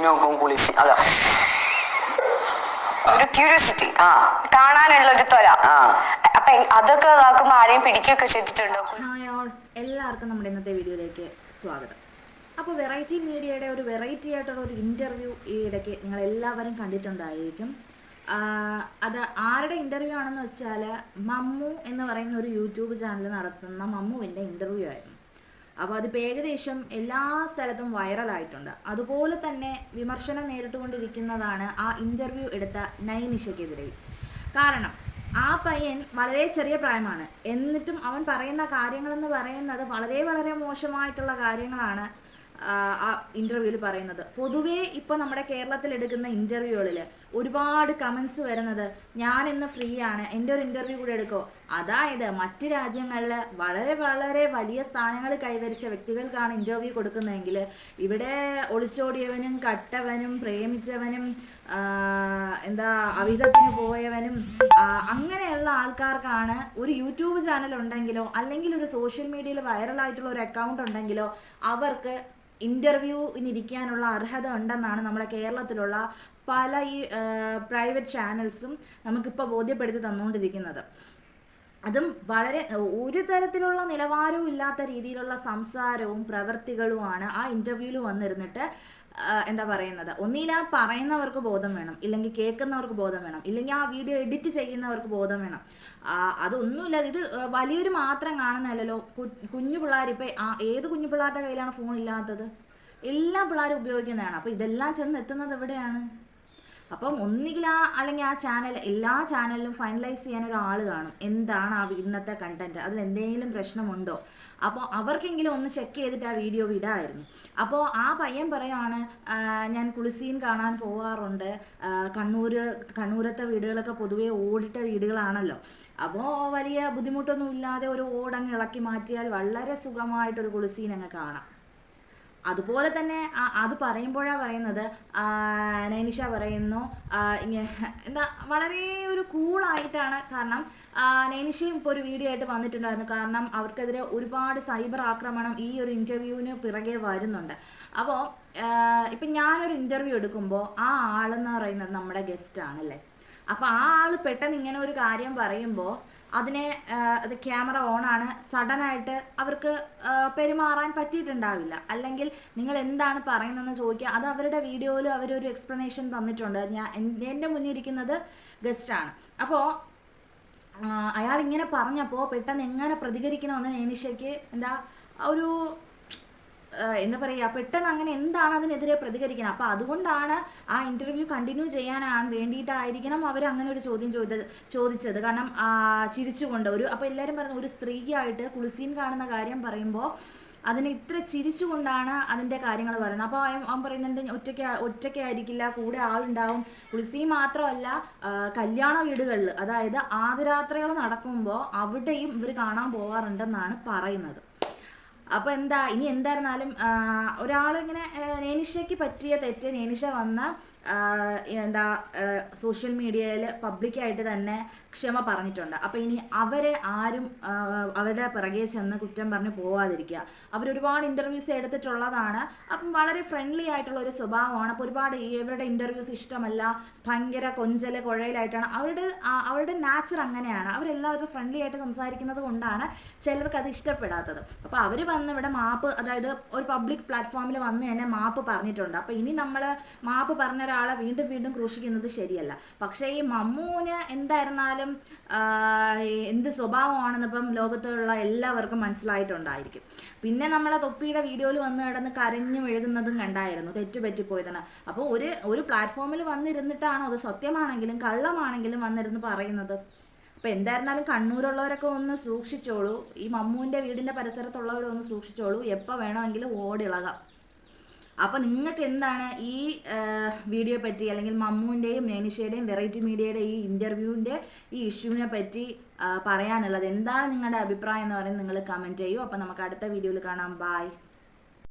നോക്കും കുളിച്ച് അതാ. ഒരു ക്യൂരിയോസിറ്റി ആ. കാണാനുള്ള ഒരു ത്വര. ആ. അപ്പൊ അതൊക്കെ ഇതാക്കുമ്പോ ആരെയും പിടിക്കുകയൊക്കെ ചെയ്തിട്ടുണ്ടോ? എല്ലാവർക്കും നമ്മുടെ ഇന്നത്തെ വീഡിയോയിലേക്ക് സ്വാഗതം. അപ്പോൾ വെറൈറ്റി മീഡിയയുടെ ഒരു വെറൈറ്റി ആയിട്ടുള്ള ഒരു ഇന്റർവ്യൂ ഈ ഇടയ്ക്ക് നിങ്ങൾ എല്ലാവരും കണ്ടിട്ടുണ്ടായിരിക്കും അത് ആരുടെ ഇന്റർവ്യൂ ആണെന്ന് വെച്ചാൽ മമ്മു എന്ന് പറയുന്ന ഒരു യൂട്യൂബ് ചാനൽ നടത്തുന്ന മമ്മുവിന്റെ ഇന്റർവ്യൂ ആയിരുന്നു. അപ്പോൾ അതിപ്പോൾ ഏകദേശം എല്ലാ സ്ഥലത്തും വൈറലായിട്ടുണ്ട്. അതുപോലെ തന്നെ വിമർശനം നേരിട്ടുകൊണ്ടിരിക്കുന്നതാണ് ആ ഇന്റർവ്യൂ എടുത്ത നൈനിഷയ്ക്കെതിരെ കാരണം ആ പയ്യൻ വളരെ ചെറിയ പ്രായമാണ്. എന്നിട്ടും അവൻ പറയുന്ന കാര്യങ്ങളെന്ന് പറയുന്നത് വളരെ വളരെ മോശമായിട്ടുള്ള കാര്യങ്ങളാണ്. ആ, ഇന്റർവ്യൂവിൽ പറയുന്നത്. പൊതുവേ ഇപ്പോൾ നമ്മുടെ കേരളത്തിൽ എടുക്കുന്ന ഇന്റർവ്യൂകളിൽ ഒരുപാട് കമൻസ് വരുന്നത് ഞാൻ ഇന്ന് ഫ്രീ ആണ് എന്റെ ഒരു ഇന്റർവ്യൂ കൂടെ എടുക്കോ? അതായത് മറ്റു രാജ്യങ്ങളിൽ വളരെ വളരെ വലിയ സ്ഥാനങ്ങൾ കൈവരിച്ച വ്യക്തികൾക്കാണ് ഇന്റർവ്യൂ കൊടുക്കുന്നതെങ്കിൽ ഇവിടെ ഒളിച്ചോടിയവനും കട്ടവനും പ്രേമിച്ചവനും എന്താ അവിധത്തിന് പോയവനും അങ്ങനെയുള്ള ആൾക്കാർക്കാണ് ഒരു യൂട്യൂബ് ചാനൽ ഉണ്ടെങ്കിലോ അല്ലെങ്കിൽ ഒരു സോഷ്യൽ മീഡിയയിൽ വൈറലായിട്ടുള്ള ഒരു അക്കൗണ്ട് ഉണ്ടെങ്കിലോ അവർക്ക് ഇന്റർവ്യൂവിനിരിക്കാനുള്ള അർഹത ഉണ്ടെന്നാണ് നമ്മുടെ കേരളത്തിലുള്ള പല ഈ പ്രൈവറ്റ് ചാനൽസും നമുക്കിപ്പോൾ ബോധ്യപ്പെടുത്തി തന്നുകൊണ്ടിരിക്കുന്നത്. അതും വളരെ ഒരു തരത്തിലുള്ള നിലവാരവും ഇല്ലാത്ത രീതിയിലുള്ള സംസാരവും പ്രവൃത്തികളുമാണ് ആ ഇന്റർവ്യൂവിൽ വന്നിരുന്നിട്ട് എന്താ പറയുന്നത്? ഒന്നില്ല പറയുന്നവർക്ക് ബോധം വേണം ഇല്ലെങ്കിൽ കേൾക്കുന്നവർക്ക് ബോധം വേണം ഇല്ലെങ്കിൽ ആ വീഡിയോ എഡിറ്റ് ചെയ്യുന്നവർക്ക് ബോധം വേണം. ആ, അതൊന്നുമില്ല. ഇത് ആ, വലിയൊരു മാത്രം കാണുന്നല്ലോ കുഞ്ഞു പിള്ളേർ ഇപ്പം ഏത് കുഞ്ഞു പിള്ളേരുടെ കയ്യിലാണ് ഫോൺ ഇല്ലാത്തത്? എല്ലാ പിള്ളേരും ഉപയോഗിക്കുന്നതാണ്. അപ്പോൾ ഇതെല്ലാം ചെന്ന് എത്തുന്നത് എവിടെയാണ്? അപ്പം ഒന്നുകിൽ ആ അല്ലെങ്കിൽ ആ ചാനൽ എല്ലാ ചാനലിലും ഫൈനലൈസ് ചെയ്യാൻ ഒരാൾ കാണും. എന്താണ് ആ ഇന്നത്തെ കണ്ടന്റ് അതിൽ എന്തെങ്കിലും പ്രശ്നമുണ്ടോ? അപ്പോൾ അവർക്കെങ്കിലും ഒന്ന് ചെക്ക് ചെയ്തിട്ട് ആ വീഡിയോ വിടായിരുന്നു അപ്പോൾ ആ പയ്യൻ പറയുവാണ് ഞാൻ കുളിസീൻ കാണാൻ പോവാറുണ്ട്. കണ്ണൂർ കണ്ണൂരത്തെ വീടുകളൊക്കെ പൊതുവേ ഓടിട്ട വീടുകളാണല്ലോ. അപ്പോൾ വലിയ ബുദ്ധിമുട്ടൊന്നും ഇല്ലാതെ ഒരു ഓടങ്ങ് ഇളക്കി മാറ്റിയാൽ വളരെ സുഖമായിട്ടൊരു കുളിസീൻ അങ്ങ് കാണാം. അതുപോലെ തന്നെ അത് പറയുമ്പോഴാണ് പറയുന്നത് നൈനിഷ പറയുന്നു എന്താ വളരെ ഒരു കൂളായിട്ടാണ് കാരണം നൈനിഷയും ഇപ്പോൾ ഒരു വീഡിയോ ആയിട്ട് വന്നിട്ടുണ്ടായിരുന്നു. കാരണം അവർക്കെതിരെ ഒരുപാട് സൈബർ ആക്രമണം ഈ ഒരു ഇന്റർവ്യൂവിന് പിറകെ വരുന്നുണ്ട്. അപ്പോൾ ഇപ്പം ഞാനൊരു ഇന്റർവ്യൂ എടുക്കുമ്പോൾ ആ ആളെന്ന് പറയുന്നത് നമ്മുടെ ഗസ്റ്റാണല്ലേ അപ്പോൾ ആ ആൾ പെട്ടെന്ന് ഇങ്ങനെ ഒരു കാര്യം പറയുമ്പോൾ അതിനെ അത് ക്യാമറ ഓണാണ്. സഡനായിട്ട് അവർക്ക് പെരുമാറാൻ പറ്റിയിട്ടുണ്ടാവില്ല. അല്ലെങ്കിൽ നിങ്ങൾ എന്താണ് പറയുന്നതെന്ന് ചോദിക്കുക. അത് അവരുടെ വീഡിയോയിൽ അവരൊരു എക്സ്പ്ലനേഷൻ തന്നിട്ടുണ്ട്. ഞാൻ എന്റെ മുന്നിരിക്കുന്നത് ഗസ്റ്റാണ് അപ്പോൾ അയാൾ ഇങ്ങനെ പറഞ്ഞപ്പോൾ പെട്ടെന്ന് എങ്ങനെ പ്രതികരിക്കണമെന്ന് നേനിഷയ്ക്ക് എന്താ ഒരു എന്താ പറയുക. പെട്ടെന്ന് അങ്ങനെ എന്താണ് അതിനെതിരെ പ്രതികരിക്കുന്നത് അപ്പോൾ അതുകൊണ്ടാണ് ആ ഇന്റർവ്യൂ കണ്ടിന്യൂ ചെയ്യാനാണ് വേണ്ടിയിട്ടായിരിക്കണം അവർ അങ്ങനെ ഒരു ചോദ്യം ചോദിച്ചത് ചോദിച്ചത്. കാരണം ചിരിച്ചുകൊണ്ട് ഒരു അപ്പോൾ എല്ലാവരും പറഞ്ഞു ഒരു സ്ത്രീയായിട്ട് കുളിസീൻ കാണുന്ന കാര്യം പറയുമ്പോൾ അതിന് ഇത്ര ചിരിച്ചുകൊണ്ടാണ് അതിന്റെ കാര്യങ്ങൾ പറയുന്നത്. അപ്പോൾ അവൻ പറയുന്നുണ്ട് ഒറ്റയ്ക്ക് ഒറ്റയ്ക്കായിരിക്കില്ല കൂടെ ആളുണ്ടാവും. കുളിസി മാത്രമല്ല കല്യാണ വീടുകളിൽ അതായത് ആദിരാത്രികൾ നടക്കുമ്പോൾ അവിടെയും ഇവർ കാണാൻ പോവാറുണ്ടെന്നാണ് പറയുന്നത്. അപ്പോൾ എന്താ ഇനി എന്തായിരുന്നാലും ഒരാളിങ്ങനെ നേനിഷയ്ക്ക് പറ്റിയ തെറ്റ് നേനിഷ വന്ന എന്താ സോഷ്യൽ മീഡിയയിൽ പബ്ലിക്കായിട്ട് തന്നെ ക്ഷമ പറഞ്ഞിട്ടുണ്ട്. അപ്പോൾ ഇനി അവരെ ആരും അവരുടെ പിറകെ ചെന്ന് കുറ്റം പറഞ്ഞ് പോവാതിരിക്കുക. അവരൊരുപാട് ഇന്റർവ്യൂസ് എടുത്തിട്ടുള്ളതാണ്. അപ്പം വളരെ ഫ്രണ്ട്ലി ആയിട്ടുള്ള ഒരു സ്വഭാവമാണ്. അപ്പോൾ ഒരുപാട് ഇവരുടെ ഇന്റർവ്യൂസ് ഇഷ്ടമല്ല ഭയങ്കര കൊഞ്ചൽ കുഴയിലായിട്ടാണ്. അവരുടെ അവരുടെ നാച്ചർ അങ്ങനെയാണ്. അവരെല്ലാവരും ഫ്രണ്ട്ലി ആയിട്ട് സംസാരിക്കുന്നത് കൊണ്ടാണ് ചിലർക്ക് അത് ഇഷ്ടപ്പെടാത്തത്. അപ്പോൾ അവർ വന്ന് ഇവിടെ മാപ്പ് അതായത് ഒരു പബ്ലിക് പ്ലാറ്റ്ഫോമിൽ വന്ന് തന്നെ മാപ്പ് പറഞ്ഞിട്ടുണ്ട്. അപ്പോൾ ഇനി നമ്മൾ മാപ്പ് പറഞ്ഞ ഒരാളെ വീണ്ടും വീണ്ടും ക്രൂശിക്കുന്നത് ശരിയല്ല. പക്ഷേ ഈ മമ്മൂന് എന്തായിരുന്നാലും എന്ത് സ്വഭാവമാണെന്ന് ഇപ്പം ലോകത്തുള്ള എല്ലാവർക്കും മനസ്സിലായിട്ടുണ്ടായിരിക്കും. പിന്നെ നമ്മളെ തൊപ്പിയുടെ വീഡിയോയിൽ വന്ന് കിടന്ന് കരഞ്ഞു എഴുതുന്നതും കണ്ടായിരുന്നു. തെറ്റുപറ്റിപ്പോയതാണ്. അപ്പോൾ ഒരു ഒരു പ്ലാറ്റ്ഫോമിൽ വന്നിരുന്നിട്ടാണോ അത് സത്യമാണെങ്കിലും കള്ളമാണെങ്കിലും വന്നിരുന്ന് പറയുന്നത്? അപ്പോൾ എന്തായിരുന്നാലും കണ്ണൂരുള്ളവരൊക്കെ ഒന്ന് സൂക്ഷിച്ചോളൂ. ഈ മമ്മൂന്റെ വീടിന്റെ പരിസരത്തുള്ളവരൊന്ന് സൂക്ഷിച്ചോളൂ. എപ്പോൾ വേണമെങ്കിലും ഓടിളകാം. അപ്പോൾ നിങ്ങൾക്ക് എന്താണ് ഈ വീഡിയോ പറ്റി അല്ലെങ്കിൽ മമ്മൂന്റെയും നേനിഷയുടെയും വെറൈറ്റി മീഡിയയുടെ ഈ ഇന്റർവ്യൂവിന്റെ ഈ ഇഷ്യൂവിനെ പറ്റി പറയാനുള്ളത്? എന്താണ് നിങ്ങളുടെ അഭിപ്രായം എന്ന് പറയുന്നത് നിങ്ങൾ കമന്റ് ചെയ്യൂ. അപ്പോൾ നമുക്ക് അടുത്ത വീഡിയോയിൽ കാണാം. ബായ്